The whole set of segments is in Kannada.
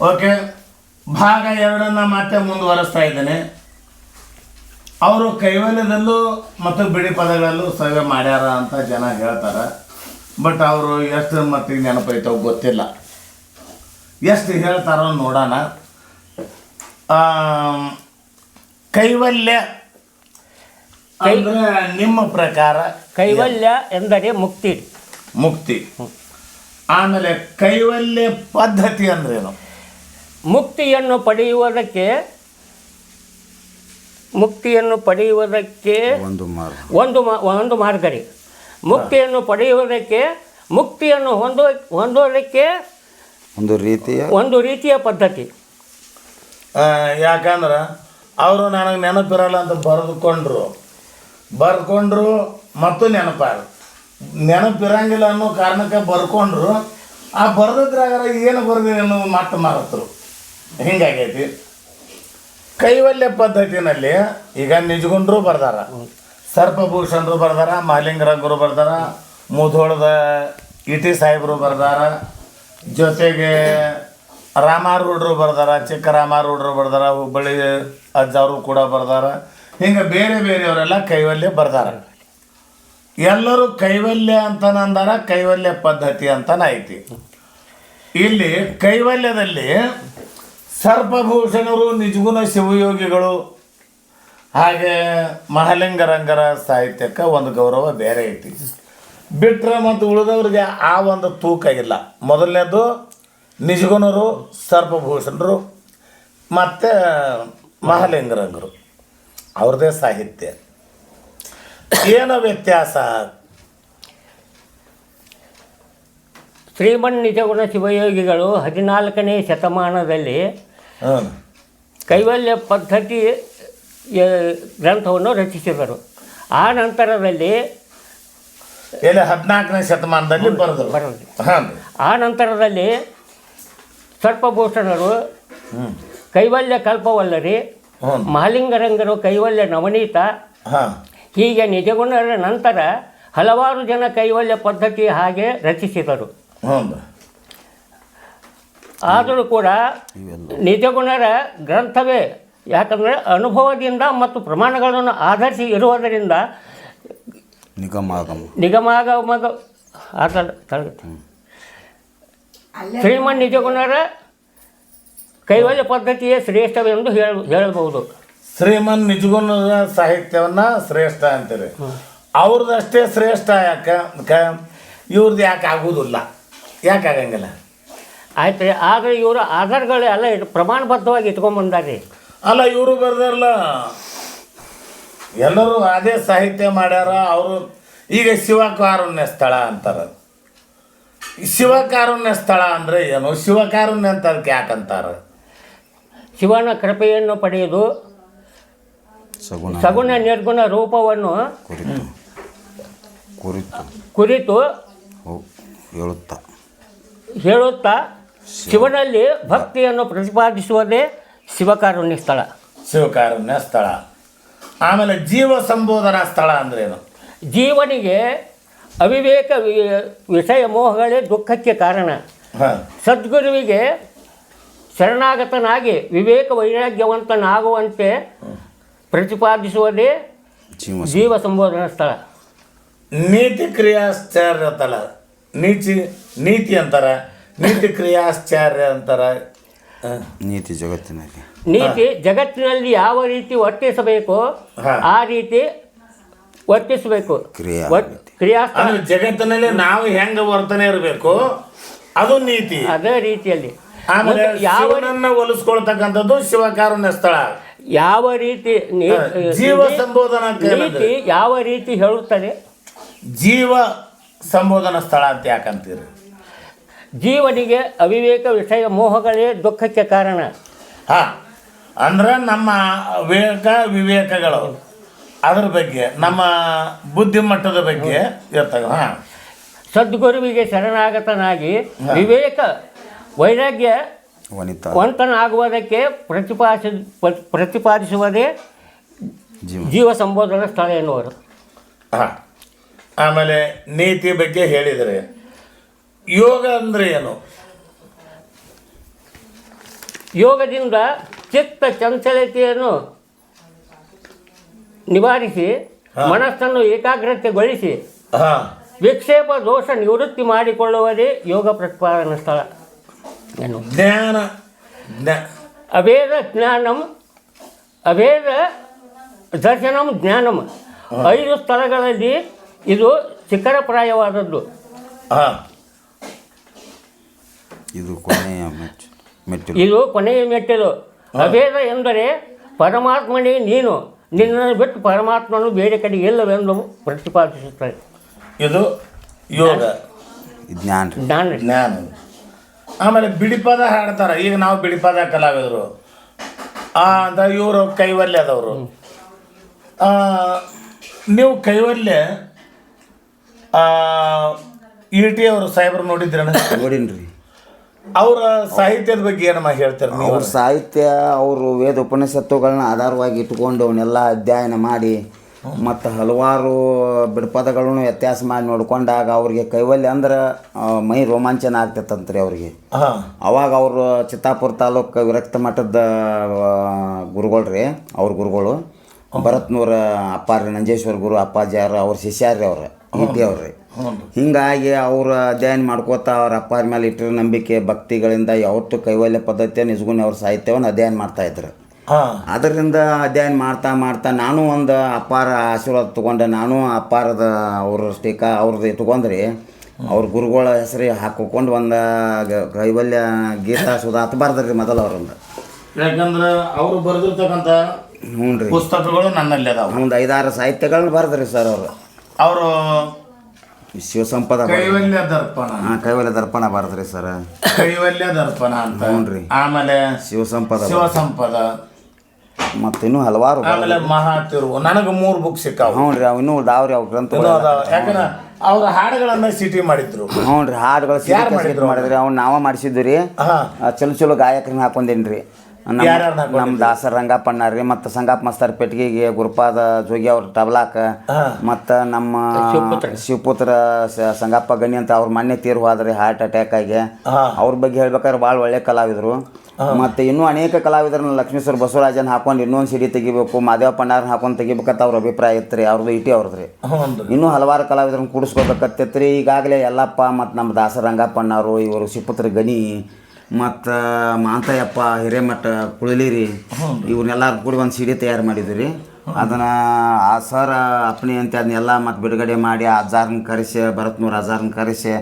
ಓಕೆ ಭಾಗ ಎರಡನ್ನ ಮತ್ತೆ ಮುಂದುವರಿಸ್ತಾ ಇದ್ದೇನೆ. ಅವರು ಕೈವಲ್ಯದಲ್ಲೂ ಮತ್ತು ಬಿಡಿ ಪದಗಳಲ್ಲೂ ಸೇವೆ ಮಾಡ್ಯಾರ ಅಂತ ಜನ ಹೇಳ್ತಾರೆ. ಬಟ್ ಅವರು ಎಷ್ಟು ಮಟ್ಟಿಗೆ ನೆನಪೈತೋ ಗೊತ್ತಿಲ್ಲ. ಎಷ್ಟು ಹೇಳ್ತಾರೋ ನೋಡೋಣ. ಕೈವಲ್ಯ ಅಂದರೆ ನಿಮ್ಮ ಪ್ರಕಾರ ಕೈವಲ್ಯ ಎಂದರೆ ಮುಕ್ತಿ. ಮುಕ್ತಿ. ಆಮೇಲೆ ಕೈವಲ್ಯ ಪದ್ಧತಿ ಅಂದ್ರೇನು? ಮುಕ್ತಿಯನ್ನು ಪಡೆಯುವುದಕ್ಕೆ ಮುಕ್ತಿಯನ್ನು ಪಡೆಯುವುದಕ್ಕೆ ಒಂದು ಮಾರ್ಗ. ಒಂದು ಮಾರ್ಗರಿ ಒಂದು ಮಾರ್ಗ ರೀ. ಮುಕ್ತಿಯನ್ನು ಪಡೆಯುವುದಕ್ಕೆ ಮುಕ್ತಿಯನ್ನು ಹೊಂದುವ ಹೊಂದೋದಕ್ಕೆ ಒಂದು ರೀತಿಯ ಒಂದು ರೀತಿಯ ಪದ್ಧತಿ. ಯಾಕಂದ್ರೆ ಅವರು ನನಗೆ ನೆನಪಿರಲ್ಲ ಅಂತ ಬರೆದುಕೊಂಡ್ರು. ಬರ್ಕೊಂಡ್ರು ಮತ್ತು ನೆನಪಾರ ನೆನಪಿರಂಗಿಲ್ಲ ಅನ್ನೋ ಕಾರಣಕ್ಕೆ ಬರ್ಕೊಂಡ್ರು. ಆ ಬರೆದ್ರಾಗ ಏನು ಬರ್ದಿದೆ ಅನ್ನೋ ಮತ್ತೆ ಮಾರತ್ರು. ಹಿಂಗಾಗೈತಿ. ಕೈವಲ್ಯ ಪದ್ಧತಿನಲ್ಲಿ ಈಗ ನಿಜಗುಂಡ್ರು ಬರ್ದಾರ. ಸರ್ಪಭೂಷಣರು ಬರ್ದಾರ ಮಾಲಿಂಗರಂಗರು ಬರ್ದಾರ ಮುಧೋಳದ ಇಟಿ ಸಾಹೇಬರು ಬರ್ದಾರ ಜೊತೆಗೆ ರಾಮಾರೂಢರು ಬರ್ದಾರ ಚಿಕ್ಕ ರಾಮಾರೂಢರು ಬರ್ದಾರ ಹುಬ್ಬಳ್ಳಿ ಅಜ್ಜಾರು ಕೂಡ ಬರ್ದಾರ. ಹಿಂಗೆ ಬೇರೆ ಬೇರೆಯವರೆಲ್ಲ ಕೈವಲ್ಯ ಬರ್ದಾರ. ಎಲ್ಲರೂ ಕೈವಲ್ಯ ಅಂತನಂದಾರ ಕೈವಲ್ಯ ಪದ್ಧತಿ ಅಂತನ ಐತಿ. ಇಲ್ಲಿ ಕೈವಲ್ಯದಲ್ಲಿ ಸರ್ಪಭೂಷಣರು ನಿಜಗುಣ ಶಿವಯೋಗಿಗಳು. ಹಾಗೆ ಮಹಾಲಿಂಗರಂಗರ ಸಾಹಿತ್ಯಕ್ಕೆ ಒಂದು ಗೌರವ ಬೇರೆ ಐತಿ. ಬಿಟ್ರೆ ಮತ್ತು ಉಳಿದವ್ರಿಗೆ ಆ ಒಂದು ತೂಕ ಇಲ್ಲ. ಮೊದಲನೇದು ನಿಜಗುಣರು, ಸರ್ಪಭೂಷಣರು, ಮತ್ತು ಮಹಾಲಿಂಗರಂಗರು. ಅವ್ರದ್ದೇ ಸಾಹಿತ್ಯ. ಏನು ವ್ಯತ್ಯಾಸ? ಶ್ರೀಮನ್ ನಿಜಗುಣ ಶಿವಯೋಗಿಗಳು ಹದಿನಾಲ್ಕನೇ ಶತಮಾನದಲ್ಲಿ ಕೈವಲ್ಯ ಪದ್ಧತಿ ಗ್ರಂಥವನ್ನು ರಚಿಸಿದರು. ಆ ನಂತರದಲ್ಲಿ ಹದಿನಾಲ್ಕನೇ ಶತಮಾನದಲ್ಲಿ ಆ ನಂತರದಲ್ಲಿ ಸರ್ಪಭೂಷಣರು ಕೈವಲ್ಯ ಕಲ್ಪವಲ್ಲರಿ ಮಹಾಲಿಂಗರಂಗರು ಕೈವಲ್ಯ ನವನೀತ ಹೀಗೆ ನಿಜಗುಣರ ನಂತರ ಹಲವಾರು ಜನ ಕೈವಲ್ಯ ಪದ್ಧತಿ ಹಾಗೆ ರಚಿಸಿದರು. ಆದರೂ ಕೂಡ ನಿಜಗುಣರ ಗ್ರಂಥವೇ ಯಾಕಂದರೆ ಅನುಭವದಿಂದ ಮತ್ತು ಪ್ರಮಾಣಗಳನ್ನು ಆಧರಿಸಿ ಇರುವುದರಿಂದ ನಿಗಮಾಗಮ. ನಿಗಮಾಗಮಗ ಆತ ಶ್ರೀಮನ್ ನಿಜಗುಣರ ಕೈವಲ್ಯ ಪದ್ಧತಿಯೇ ಶ್ರೇಷ್ಠವೆಂದು ಹೇಳ ಹೇಳಬಹುದು. ಶ್ರೀಮನ್ ನಿಜಗುಣದ ಸಾಹಿತ್ಯವನ್ನು ಶ್ರೇಷ್ಠ ಅಂತೀರಿ. ಅವ್ರದ್ದಷ್ಟೇ ಶ್ರೇಷ್ಠ ಯಾಕೆ ಇವ್ರದ್ದು ಯಾಕೆ ಆಗುವುದಿಲ್ಲ? ಯಾಕೆ ಆಗಂಗಿಲ್ಲ? ಆಯ್ತು ರೀ. ಆದರೆ ಇವರು ಆಧಾರಗಳೆಲ್ಲ ಇಟ್ ಪ್ರಮಾಣಬದ್ಧವಾಗಿ ಇಟ್ಕೊಂಡ್ಬಂದಾರೆ ಅಲ್ಲ ಇವರು ಬರ್ದಾರಲ್ಲ ಎಲ್ಲರೂ ಅದೇ ಸಾಹಿತ್ಯ ಮಾಡ್ಯಾರ ಅವರು ಈಗ ಶಿವಕಾರುಣ್ಯ ಸ್ಥಳ ಅಂತಾರೆ. ಶಿವಕಾರುಣ್ಯ ಸ್ಥಳ ಅಂದರೆ ಏನು? ಶಿವಕಾರುಣ್ಯ ಅಂತ ಅದಕ್ಕೆ ಯಾಕಂತಾರೆ ಶಿವನ ಕೃಪೆಯನ್ನು ಪಡೆಯುವುದು ಸಗುಣ ಸಗುಣ ನಿರ್ಗುಣ ರೂಪವನ್ನು ಕುರಿತು. ಕುರಿತು. ಕುರಿತು ಹೇಳುತ್ತಾ. ಹೇಳುತ್ತಾ ಶಿವನಲ್ಲಿ ಭಕ್ತಿಯನ್ನು ಪ್ರತಿಪಾದಿಸುವುದೇ ಶಿವಕಾರುಣ್ಯ ಸ್ಥಳ. ಶಿವಕಾರುಣ್ಯ ಸ್ಥಳ. ಆಮೇಲೆ ಜೀವ ಸಂಬೋಧನಾ ಸ್ಥಳ ಅಂದ್ರೇನು? ಜೀವನಿಗೆ ಅವಿವೇಕ ವಿ- ವಿಷಯ ಮೋಹಗಳೇ ದುಃಖಕ್ಕೆ ಕಾರಣ. ಸದ್ಗುರುವಿಗೆ ಶರಣಾಗತನಾಗಿ ವಿವೇಕ ವೈರಾಗ್ಯವಂತನಾಗುವಂತೆ ಪ್ರತಿಪಾದಿಸುವುದೇ ಜೀವ ಜೀವ ಸಂಬೋಧನಾ ಸ್ಥಳ. ನೀತಿ ಕ್ರಿಯಾಶ್ಚರ್ಯ ಅಂತಲ್ಲ ನೀತಿ ನೀತಿ ಅಂತಾರ. ನೀತಿ ಕ್ರಿಯಾಶ್ಚಾರ್ಯ ಅಂತಾರ ನೀತಿ ಜಗತ್ತಿನಲ್ಲಿ. ನೀತಿ ಜಗತ್ತಿನಲ್ಲಿ ಯಾವ ರೀತಿ ವರ್ತಿಸಬೇಕು ಆ ರೀತಿ ವರ್ತಿಸಬೇಕು. ಕ್ರಿಯಾ ಕ್ರಿಯಾ ಅಂದ್ರೆ ಜಗತ್ತಿನಲ್ಲಿ ನಾವು ಹೆಂಗ ವರ್ತನೆ ಇರಬೇಕು ಅದು ನೀತಿ. ಅದೇ ರೀತಿಯಲ್ಲಿ. ಆಮೇಲೆ ಒಲಿಸ್ಕೊಳ್ತಕ್ಕಂಥದ್ದು ಶಿವಕಾರುಣ್ಯ ಸ್ಥಳ. ಯಾವ ರೀತಿ ನೀ- ಜೀವ ಸಂಬೋಧನ ಸಂಬೋಧನಾ ಕೇಂದ್ರ. ನೀತಿ ಯಾವ ರೀತಿ ಹೇಳುತ್ತದೆ? ಜೀವ ಸಂಬೋಧನಾ ಸ್ಥಳ ಅಂತ ಯಾಕಂತೀರಿ? ಜೀವನಿಗೆ ಅವಿವೇಕ ವಿಷಯ ಮೋಹಗಳೇ ದುಃಖಕ್ಕೆ ಕಾರಣ. ಹಾ ಅಂದ್ರೆ ನಮ್ಮ ವಿವೇಕ ವಿವೇಕಗಳು ಅದ್ರ ಬಗ್ಗೆ ನಮ್ಮ ಬುದ್ಧಿಮಟ್ಟದ ಬಗ್ಗೆ ಇರ್ತವೆ ಹಾ. ಸದ್ಗುರುವಿಗೆ ಶರಣಾಗತನಾಗಿ ವಿವೇಕ ವೈರಾಗ್ಯ ವಂತನಾಗುವುದಕ್ಕೆ ಪ್ರತಿಪಾದಿಸ ಪ್ರ- ಪ್ರತಿಪಾದಿಸುವುದೇ ಜೀವ. ಜೀವ ಸಂಬೋಧನಾ ಸ್ಥಳ ಎನ್ನುವರು. ಹಾ ಆಮೇಲೆ ನೀತಿ ಬಗ್ಗೆ ಹೇಳಿದರೆ. ಯೋಗ ಅಂದ್ರೆ ಏನು? ಯೋಗದಿಂದ ಚಿತ್ತ ಚಂಚಲತೆಯನ್ನು ನಿವಾರಿಸಿ ಮನಸ್ಸನ್ನು ಏಕಾಗ್ರತೆಗೊಳಿಸಿ ವಿಕ್ಷೇಪ ದೋಷ ನಿವೃತ್ತಿ ಮಾಡಿಕೊಳ್ಳುವುದೇ ಯೋಗ ಪ್ರತಿಪಾದನ ಸ್ಥಳ. ಏನು? ಜ್ಞಾನ. ಜ್ಞಾ- ಅಭೇದ ಜ್ಞಾನಂ ಅಭೇದ ದರ್ಶನಂ ಜ್ಞಾನಂ. ಐದು ಸ್ಥಳಗಳಲ್ಲಿ ಇದು ಶಿಖರಪ್ರಾಯವಾದದ್ದು. ಹಾ. ಇದು ಕೊನೆಯ ಮೆಚ್ಚು ಮೆಟ್ಟಿಲು. ಇದು ಕೊನೆಯ ಮೆಟ್ಟಿಲು. ಅಭೇದ ಎಂದರೆ ಪರಮಾತ್ಮನೇ ನೀನು. ನಿನ್ನನ್ನು ಬಿಟ್ಟು ಪರಮಾತ್ಮನು ಬೇರೆ ಕಡೆ ಇಲ್ಲವೆಂದು ಪ್ರತಿಪಾದಿಸುತ್ತದೆ ಇದು ಯೋಗ. ಜ್ಞಾನ ಜ್ಞಾನ ಜ್ಞಾನ. ಆಮೇಲೆ ಬಿಡಿಪದ ಹಾಡ್ತಾರೆ. ಈಗ ನಾವು ಬಿಡಿಪದ ಕಲಾವಿದರು. ಆ ಅಂತ ಇವರು ಕೈವಲ್ಯದವರು ಆ, ನೀವು ಕೈವಲ್ಯ ಇ ಟಿ ಅವರು ಸಾಹೇಬ್ರು ನೋಡಿದ್ರಣ್ಣ ನೋಡಿನ್ರಿ. ಅವರ ಸಾಹಿತ್ಯದ ಬಗ್ಗೆ ಏನಮ್ಮ ಹೇಳ್ತಾರೆ ನೀವು? ಅವ್ರ ಸಾಹಿತ್ಯ ಅವರು ವೇದ ಉಪನಿಷತ್ತುಗಳನ್ನ ಆಧಾರವಾಗಿ ಇಟ್ಕೊಂಡು ಅವನ್ನೆಲ್ಲ ಅಧ್ಯಯನ ಮಾಡಿ ಮತ್ತು ಹಲವಾರು ಬಿಡ್ಪದಗಳನ್ನು ವ್ಯತ್ಯಾಸ ಮಾಡಿ ನೋಡ್ಕೊಂಡಾಗ ಅವ್ರಿಗೆ ಕೈವಲ್ಯ ಅಂದ್ರೆ ಮೈ ರೋಮಾಂಚನ ಆಗ್ತೈತಂತ್ರಿ ಅವ್ರಿಗೆ. ಅವಾಗ ಅವರು ಚಿತ್ತಾಪುರ ತಾಲೂಕು ವಿರಕ್ತ ಮಠದ ಗುರುಗಳು ರೀ ಅವ್ರ ಗುರುಗಳು ಭರತ್ನೂರ ಅಪ್ಪಾರಿ ನಂಜೇಶ್ವರ ಗುರು ಅಪ್ಪಾಜಿಯಾರ ಅವ್ರ ಶಿಷ್ಯಾರ್ರಿ ಅವ್ರ ಇಟಿ ಅವ್ರಿ ಹಿಂಗಾಗಿ ಅವರು ಅಧ್ಯಯನ ಮಾಡ್ಕೋತಾ ಅವ್ರ ಅಪ್ಪಾರ ಮೇಲೆ ಇಟ್ಟಿರೋ ನಂಬಿಕೆ ಭಕ್ತಿಗಳಿಂದ ಯಾವತ್ತು ಕೈವಲ್ಯ ಪದ್ಧತಿಯ ನಿಜಗುಣ ಅವ್ರ ಸಾಹಿತ್ಯವನ್ನು ಅಧ್ಯಯನ ಮಾಡ್ತಾ ಇದ್ರು. ಅದರಿಂದ ಅಧ್ಯಯನ ಮಾಡ್ತಾ ಮಾಡ್ತಾ ನಾನು ಒಂದು ಅಪ್ಪಾರ ಆಶೀರ್ವಾದ ತಗೊಂಡೆ. ನಾನು ಅಪ್ಪಾರದ ಅವ್ರ ಸ್ಟೀಕ ಅವ್ರದ್ದು ತಗೊಂಡ್ರಿ ಅವ್ರ ಗುರುಗಳ ಹೆಸರು ಹಾಕೊಂಡು ಒಂದು ಕೈವಲ್ಯ ಗೀತಾ ಸುಧಾ ಹತ್ತಬಾರ್ದು ಬರ್ದ್ರಿ ಮೊದಲು ಅವ್ರಿಂದ. ಯಾಕಂದ್ರೆ ಅವರು ಬರೆದಿರ್ತಕ್ಕಂಥ ಹ್ಞೂ ರೀ ಪುಸ್ತಕಗಳು ನನ್ನಲ್ಲಿ ಅದಾವ. ಒಂದು ಐದಾರು ಸಾಹಿತ್ಯಗಳನ್ನ ಬರ್ದ್ರಿ ಸರ್ ಅವರು. ಅವರು ಶಿವಸಂಪದ ಕೈವಲ್ಯ ದರ್ಪಣ. ಹಾಂ ಕೈವಲ್ಯ ದರ್ಪಣ ಬರ್ದ್ರಿ ಸರ. ಕೈವಲ್ಯ ದರ್ಪಣ ಅಂತ. ಹ್ಞೂನ್ರಿ. ಆಮೇಲೆ ಶಿವಸಂಪದ ಶಿವಸಂಪದ. ಮತ್ತು ಇನ್ನೂ ಹಲವಾರು ಆಮೇಲೆ ಮಹಾ ತಿರುವು ನನಗೆ ಮೂರು ಬುಕ್ ಸಿಕ್ಕಾವು. ಹ್ಞೂ ರೀ ಅವು ಇನ್ನೂ ದಾವ್ರಿ ಅವು ಗ್ರಂಥ ಇನ್ನೂ ಅದಾವ. ಯಾಕಂದ್ರೆ ಅವ್ರ ಹಾಡುಗಳನ್ನ ಸಿಟಿ ಮಾಡಿದ್ರು. ಹ್ಞೂ ರೀ ಹಾಡುಗಳು ಸಿಟಿ ಮಾಡಿದ್ರು? ಮಾಡಿದ್ರಿ. ಅವ್ನು ನಾವ ಮಾಡಿಸಿದ್ದು ರೀ. ಹಾ. ಆ, ಚಲೋ ಚಲೋ ಗಾಯಕರನ್ನ ಹಾಕೊಂಡೇನ್ರಿ? ನಮ್ಮ ದಾಸರ ರಂಗಪ್ಪಣ್ಣಾರ್ರಿ ಮತ್ತು ಸಂಗಪ್ಪ ಮಸ್ತರ್ ಪೆಟ್ಟಿಗೆಗೆ ಗುರುಪಾದ ಜೋಗಿ ಅವ್ರ ಟಬ್ಲಾಕ. ಮತ್ತು ನಮ್ಮ ಶಿವಪುತ್ರ. ಸಂಗಪ್ಪ ಗಣಿ ಅಂತ ಅವ್ರ ಮೊನ್ನೆ ತೀರು ಹೋದ್ರಿ ಹಾರ್ಟ್ ಅಟ್ಯಾಕ್ ಆಗಿ. ಅವ್ರ ಬಗ್ಗೆ ಹೇಳ್ಬೇಕಾದ್ರೆ ಭಾಳ ಒಳ್ಳೆ ಕಲಾವಿದರು. ಮತ್ತು ಇನ್ನೂ ಅನೇಕ ಕಲಾವಿದರನ್ನ ಲಕ್ಷ್ಮೇಶ್ವರ ಬಸವರಾಜನ್ ಹಾಕೊಂಡು ಇನ್ನೊಂದು ಸಿಡಿ ತೆಗಿಬೇಕು ಮಾದೇವಪ್ಪಣ್ಣಾರನ್ನ ಹಾಕೊಂಡು ತೆಗಿಬೇಕಂತ ಅವ್ರ ಅಭಿಪ್ರಾಯ ಇತ್ತು ರೀ ಅವ್ರದ್ದು ಇಟಿ ಅವ್ರದ್ರಿ. ಇನ್ನೂ ಹಲವಾರು ಕಲಾವಿದರನ್ನ ಕೂಡಿಸ್ಕೋಬೇಕತ್ತೈತ್ರಿ. ಈಗಾಗಲೇ ಯಲ್ಲಪ್ಪ ಮತ್ತು ನಮ್ಮ ದಾಸರ ರಂಗಪ್ಪಣ್ಣವರು ಇವರು ಶಿವಪುತ್ರ ಗಣಿ ಮತ್ತು ಮಾಂತಯ್ಯಪ್ಪ ಹಿರೇಮಠ ಕುಳಲಿರಿ ಇವ್ರನ್ನೆಲ್ಲ ಕೂಡಿ ಒಂದು ಸಿಡಿ ತಯಾರು ಮಾಡಿದ್ವಿ ರೀ. ಅದನ್ನು ಆ ಸರ್ ಅಪ್ಪಣೆ ಅಂತ ಅದನ್ನೆಲ್ಲ ಮತ್ತೆ ಬಿಡುಗಡೆ ಮಾಡಿ ಆ ಅಜ್ಜಾರನ್ನ ಕರೆಸಿ ಭರತ್ನೂರ್ ಅಜ್ಜಾರನ್ನ ಕರೆಸಿ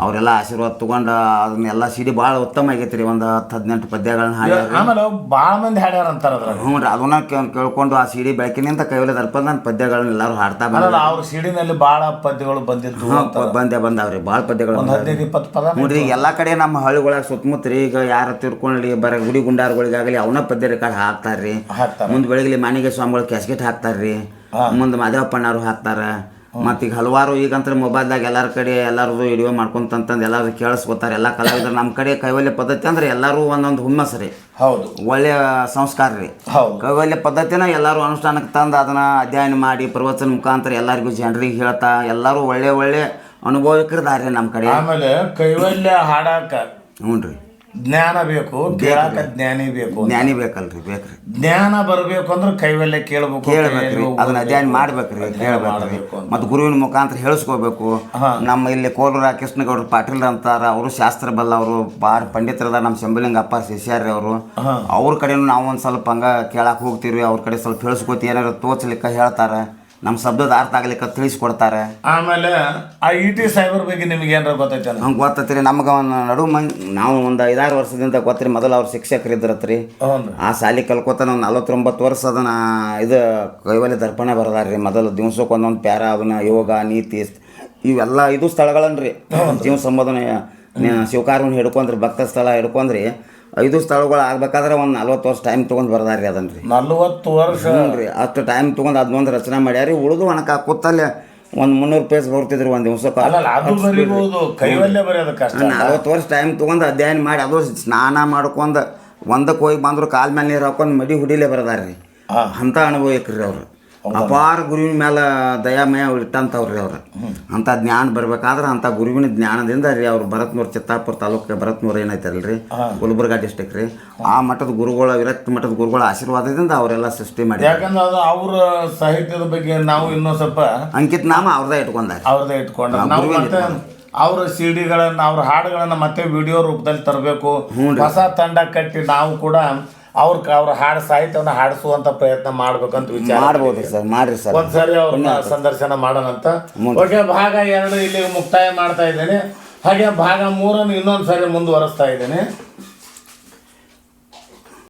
ಅವರೆಲ್ಲ ಆಶೀರ್ವಾದ ತಗೊಂಡು ಅದನ್ನೆಲ್ಲ ಸಿಡಿ ಭಾಳ ಉತ್ತಮ ಆಗೈತೆ ರೀ ಒಂದು ಹತ್ತು ಹದಿನೆಂಟು ಪದ್ಯಗಳನ್ನ ಹಾಡಿ ಆಮೇಲೆ ಭಾಳ ಮಂದಿ ಹಾಡ್ಯಾರ ಅಂತಾರ ಹ್ಞೂ ರೀ ಅದನ್ನ ಕೇಳ್- ಕೇಳ್ಕೊಂಡು ಆ ಸಿಡಿ ಬೆಳಕಿನಿಂದ ಕೈವಲೆ ದರ್ಪದ ಪದ್ಯಗಳನ್ನ ಎಲ್ಲರೂ ಹಾಡ್ತಾ ಬಂದ ಅವ್ರ ಸಿಡಿನಲ್ಲಿ ಭಾಳ ಪದ್ಯಗಳು ಬಂದಿದ್ದು ಬಂದೆ ಬಂದಾವ್ರಿ ಭಾಳ ಪದ್ಯಗಳು ನೋಡ್ರಿ ಎಲ್ಲ ಕಡೆ ನಮ್ಮ ಹಳ್ಳಿಗಳಾಗ ಸುತ್ತಮುತ್ತ ರೀ ಈಗ ಯಾರ ತಿರ್ಕೊಳ್ಳಿ ಬರ ಗುಡಿ ಗುಂಡಾರ್ಗಳಿಗಾಗಲಿ ಅವನ ಪದ್ಯ ರೆಕಾರ್ಡ್ ಹಾಕ್ತಾರ್ರಿ. ಹಾಕ್ತಾರ. ಮುಂದೆ ಬೆಳಗ್ಲಿ ಮಾನಿಗೆ ಸ್ವಾಮಿಗಳು ಕ್ಯಾಸ್ಕೆಟ್ ಹಾಕ್ತಾರ್ರಿ. ಮುಂದೆ ಮಾದೇವಪ್ಪಣ್ಣವ್ರು ಹಾಕ್ತಾರ. ಮತ್ತು ಈಗ ಹಲವಾರು ಈಗಂತ್ರ ಮೊಬೈಲ್ದಾಗ ಎಲ್ಲರ ಕಡೆ ಎಲ್ಲರದು ವಿಡಿಯೋ ಮಾಡ್ಕೊಂತಂತಂದು ಎಲ್ಲರೂ ಕೇಳಿಸ್ಕೊತಾರೆ. ಎಲ್ಲ ಕಲಾವಿದರು ನಮ್ಮ ಕಡೆ ಕೈವಲ್ಯ ಪದ್ಧತಿ ಅಂದ್ರೆ ಎಲ್ಲರೂ ಒಂದೊಂದು ಹುಮ್ಮಸ್ ರೀ. ಹೌದು. ಒಳ್ಳೆಯ ಸಂಸ್ಕಾರ ರೀ. ಹೌದು. ಕೈವಲ್ಯ ಪದ್ಧತಿನ ಎಲ್ಲರೂ ಅನುಷ್ಠಾನಕ್ಕೆ ತಂದು ಅದನ್ನು ಅಧ್ಯಯನ ಮಾಡಿ ಪ್ರವಚನ ಮುಖಾಂತರ ಎಲ್ಲರಿಗೂ ಜನರಿಗೆ ಹೇಳ್ತಾ ಎಲ್ಲರೂ ಒಳ್ಳೆ ಒಳ್ಳೆ ಅನುಭವಿಕರಿದ್ದಾರೆ ನಮ್ಮ ಕಡೆ. ಆಮೇಲೆ ಕೈವಲ್ಯ ಹಾಡಾಕ. ಹ್ಞೂ ರೀ ಜ್ಞಾನ ಬೇಕು ಕೇಳಾಕ ಜ್ಞಾನಿ ಬೇಕು ಜ್ಞಾನಿ ಬೇಕಲ್ರಿ ಬೇಕ್ರಿ. ಜ್ಞಾನ ಬರಬೇಕು ಅಂದ್ರೆ ಕೈವಲ್ಲೆ ಕೇಳ್ಬೇಕು ಕೇಳಬೇಕ್ರಿ. ಅದನ್ನ ಅಧ್ಯಯನ ಮಾಡ್ಬೇಕ್ರಿ ಕೇಳಬೇಕ್ರಿ. ಮತ್ತು ಗುರುವಿನ ಮುಖಾಂತರ ಹೇಳಿಸ್ಕೋಬೇಕು. ನಮ್ಮ ಇಲ್ಲಿ ಕೋಲೂರ ಕೃಷ್ಣಗೌಡ್ರ ಪಾಟೀಲ್ ಅಂತಾರ ಅವರು ಶಾಸ್ತ್ರ ಬಲ್ಲ ಅವರು ಬಾರ್ ಪಂಡಿತರದ ನಮ್ಮ ಶಂಭಲಿಂಗಪ್ಪ ಶಿಷ್ಯಾರ್ರಿ ಅವರು. ಅವ್ರ ಕಡೆನೂ ನಾವು ಒಂದು ಸ್ವಲ್ಪ ಹಂಗ ಕೇಳಾಕ ಹೋಗ್ತೀವಿ ಅವ್ರ ಕಡೆ ಸ್ವಲ್ಪ ಹೇಳಿಸ್ಕೋತಿ ಏನಾರು ತೋಚ್ಲಿಕ್ಕೆ ಹೇಳ್ತಾರೆ. ನಮ್ಮ ಶಬ್ದದ ಅರ್ಥ ಆಗ್ಲಿಕ್ಕೆ ತಿಳಿಸ್ಕೊಡ್ತಾರೆ. ಆಮೇಲೆ ಆ ಇ ಟಿ ಸಾಹೇಬ್ರ ಬಗ್ಗೆ ನಿಮ್ಗೆ ಏನಾರ ಗೊತ್ತೈತೆ ಹಂಗೆ ಗೊತ್ತೈತ್ರಿ ನಮ್ಗೆ ಒಂದು ನಡು ಮನ್ ನಾವು ಒಂದು ಐದಾರು ವರ್ಷದಿಂದ ಗೊತ್ತ್ರಿ ಮೊದಲು ಅವ್ರ ಶಿಕ್ಷಕರು ಇದ್ರತ್ರಿ ಆ ಶಾಲಿ ಕಲ್ಕೋತ ನಾವು ನಲವತ್ತೊಂಬತ್ತು ವರ್ಷ ಅದನ್ನ ಇದು ಕೈವಲ್ಯ ದರ್ಪಣ ಬರದಾರ್ರಿ ಮೊದಲು ದಿವ್ಸಕ್ಕೆ ಒಂದೊಂದು ಪ್ಯಾರ ಅದನ್ನ ಯೋಗ ನೀತಿ ಇವೆಲ್ಲ ಇದು ಸ್ಥಳಗಳನ್ರಿ. ಜೀವ ಸಂಬೋಧನೆ ಶಿವಕಾರವನ್ನು ಹಿಡ್ಕೊಂಡ್ರಿ ಭಕ್ತ ಸ್ಥಳ ಹಿಡ್ಕೊಂಡ್ರಿ. ಐದು ಸ್ಥಳಗಳು ಆಗ್ಬೇಕಾದ್ರೆ ಒಂದು ನಲ್ವತ್ತು ವರ್ಷ ಟೈಮ್ ತೊಗೊಂಡು ಬರ್ದಾರ್ರಿ ಅದನ್ರಿ ನಲ್ವತ್ತು ವರ್ಷ. ರೀ ಅಷ್ಟು ಟೈಮ್ ತೊಗೊಂಡು ಅದನ್ನೊಂದು ರಚನೆ ಮಾಡ್ಯಾರಿ ಉಳಿದು ಒಣಕ ಕೂತಲ್ಲೇ ಒಂದು ಮುನ್ನೂರು ಪೇಜ್ ಬರ್ತಿದ್ರು ಒಂದು ದಿವ್ಸಕ್ಕೆ. ನಲ್ವತ್ತು ವರ್ಷ ಟೈಮ್ ತೊಗೊಂಡು ಅಧ್ಯಯನ ಮಾಡಿ ಅದು ಸ್ನಾನ ಮಾಡ್ಕೊಂಡು ಒಂದಕ್ಕೆ ಹೋಗಿ ಬಂದ್ರು ಕಾಲ ಮೇಲೆ ನೀರು ಹಾಕೊಂಡು ಮಡಿ ಹುಡಿಲೇ ಬರದಾರ್ರಿ. ಅಂಥ ಅನುಭವಿಕ್ರಿ ಅವ್ರು. ಅಪಾರ ಗುರುವಿನ ಮೇಲೆ ದಯಾಮಯ ಇಟ್ಟಂಥವ್ರಿ ಅವ್ರು. ಅಂಥ ಜ್ಞಾನ ಬರ್ಬೇಕಾದ್ರೆ ಅಂಥ ಗುರುವಿನ ಜ್ಞಾನದಿಂದ ರೀ ಅವ್ರು ಭರತ್ನೂರು ಚಿತ್ತಾಪುರ ತಾಲೂಕು ಭರತ್ನೂರು ಏನೈತಲ್ರಿ? ಗುಲ್ಬರ್ಗಾ ಡಿಸ್ಟಿಕ್ ರೀ. ಆ ಮಠದ ಗುರುಗಳ ವಿರಕ್ತ ಮಠದ ಗುರುಗಳ ಆಶೀರ್ವಾದದಿಂದ ಅವರೆಲ್ಲ ಸೃಷ್ಟಿ ಮಾಡಿ ಯಾಕಂದ್ರೆ ಅದು ಅವ್ರ ಸಾಹಿತ್ಯದ ಬಗ್ಗೆ ನಾವು ಇನ್ನೂ ಸ್ವಲ್ಪ ಅಂಕಿತ್ ನಾಮ ಅವ್ರದೇ ಇಟ್ಕೊಂಡಾರ. ಅವ್ರದೇ ಇಟ್ಕೊಂಡ ಅವ್ರ ಸಿಡಿಗಳನ್ನ ಅವ್ರ ಹಾಡುಗಳನ್ನ ಮತ್ತೆ ವಿಡಿಯೋ ರೂಪದಲ್ಲಿ ತರಬೇಕು. ಹೊಸ ತಂಡ ಕಟ್ಟಿ ನಾವು ಕೂಡ ಅವ್ರ ಅವ್ರ ಹಾಡು ಸಾಹಿತ್ಯವನ್ನ ಹಾಡಿಸುವಂತ ಪ್ರಯತ್ನ ಮಾಡ್ಬೇಕಂತ ವಿಚಾರ ಮಾಡ್ಬೋದು ಸರ್ ಮಾಡ್ರಿ ಸರ್ ಒಂದ್ಸರಿ ಅವ್ರನ್ನ ಸಂದರ್ಶನ ಮಾಡೋಣಂತ ಓಕೆ ಭಾಗ ಎರಡು ಇಲ್ಲಿ ಮುಕ್ತಾಯ ಮಾಡ್ತಾ ಇದ್ದೇನೆ. ಹಾಗೆ ಭಾಗ ಮೂರನ್ನು ಇನ್ನೊಂದು ಸರಿ ಮುಂದುವರಿಸ್ತಾ ಇದ್ದೇನೆ.